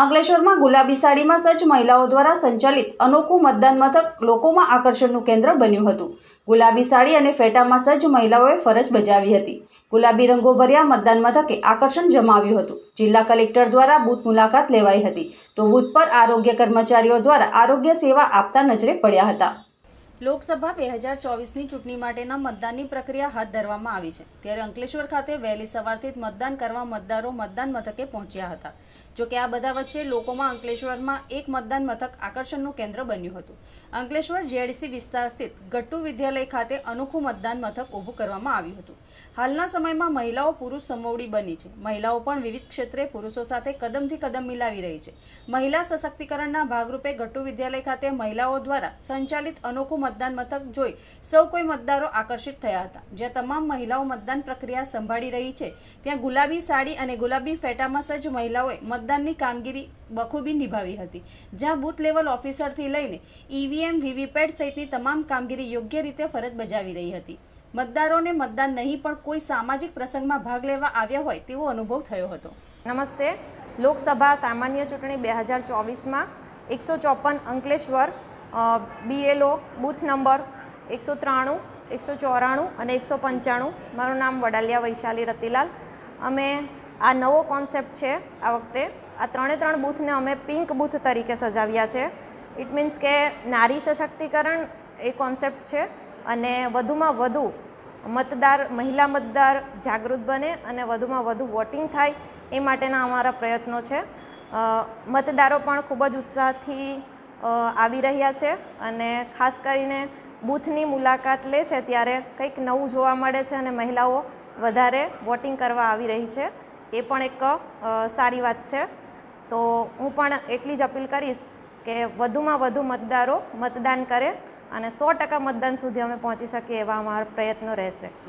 અંકલેશ્વરમાં ગુલાબી સાડીમાં સજ્જ મહિલાઓ દ્વારા સંચાલિત અનોખું મતદાન મથક લોકોમાં આકર્ષણનું કેન્દ્ર બન્યું હતું. ગુલાબી સાડી અને ફેટામાં સજ્જ મહિલાઓએ ફરજ બજાવી હતી. ગુલાબી રંગોભર્યા મતદાન મથકે આકર્ષણ જમાવ્યું હતું. જિલ્લા કલેક્ટર દ્વારા બૂથ મુલાકાત લેવાઈ હતી. તો બૂથ પર આરોગ્ય કર્મચારીઓ દ્વારા આરોગ્ય સેવા આપતા નજરે પડ્યા હતા. લોકસભા બે હજાર ચોવીસની ચૂંટણી માટેના મતદાનની પ્રક્રિયા હાથ ધરવામાં આવી છે. ત્યારે અંકલેશ્વર ખાતે વહેલી સવારથી જ મતદાન કરવા મતદારો મતદાન મથકે પહોંચ્યા હતા. જોકે આ બધા વચ્ચે લોકોમાં અંકલેશ્વરમાં એક મતદાન મથક આકર્ષણનું કેન્દ્ર બન્યું હતું. અંકલેશ્વર જેડીસી વિસ્તાર સ્થિત ગટ્ટુ વિદ્યાલય ખાતે અનોખું મતદાન મથક ઊભું કરવામાં આવ્યું હતું. હાલના સમયમાં મહિલાઓ પુરુષ સમોવડી બની છે. મહિલાઓ પણ વિવિધ ક્ષેત્રે પુરુષો સાથે કદમથી કદમ મિલાવી રહી છે. મહિલા સશક્તિકરણના ભાગરૂપે ગટુ વિદ્યાલય ખાતે મહિલાઓ દ્વારા સંચાલિત અનોખું મતદાન મથક જોઈ સૌ કોઈ મતદારો આકર્ષિત થયા હતા. જ્યાં તમામ મહિલાઓ મતદાન પ્રક્રિયા સંભાળી રહી છે. ત્યાં ગુલાબી સાડી અને ગુલાબી ફેટામાં સજ્જ મહિલાઓએ મતદાનની કામગીરી બખૂબી નિભાવી હતી. જ્યાં બૂથ લેવલ ઓફિસરથી લઈને ઈવીએમ વીવીપેટ સહિતની તમામ કામગીરી યોગ્ય રીતે ફરજ બજાવી રહી હતી. મતદારોને મતદાન નહીં, પણ કોઈ સામાજિક પ્રસંગમાં ભાગ લેવા આવ્યા હોય તેવો અનુભવ થયો હતો. નમસ્તે. લોકસભા સામાન્ય ચૂંટણી બે હજાર ચોવીસમાં એકસો ચોપન અંકલેશ્વર બીએલઓ બૂથ નંબર એકસો ત્રાણું, એકસો ચોરાણું અને એકસો પંચાણું. મારું નામ વડાલિયા વૈશાલી રતિલાલ. અમે આ નવો કોન્સેપ્ટ છે આ વખતે. આ ત્રણે ત્રણ બૂથને અમે પિંક બૂથ તરીકે સજાવ્યા છે. ઇટ મીન્સ કે નારી સશક્તિકરણ એ કોન્સેપ્ટ છે. અને વધુમાં વધુ મતદાર, મહિલા મતદાર જાગૃત બને અને વધુમાં વધુ વોટિંગ થાય એ માટેના અમારા પ્રયત્નો છે. મતદારો પણ ખૂબ જ ઉત્સાહથી આવી રહ્યા છે અને ખાસ કરીને બૂથની મુલાકાત લે છે ત્યારે કંઈક નવું જોવા મળે છે અને મહિલાઓ વધારે વોટિંગ કરવા આવી રહી છે. એ પણ એક સારી વાત છે. તો હું પણ એટલી જ અપીલ કરીશ કે વધુમાં વધુ મતદારો મતદાન કરે અને સો ટકા મતદાન સુધી અમે પહોંચી શકીએ એવા અમારા પ્રયત્નો રહેશે.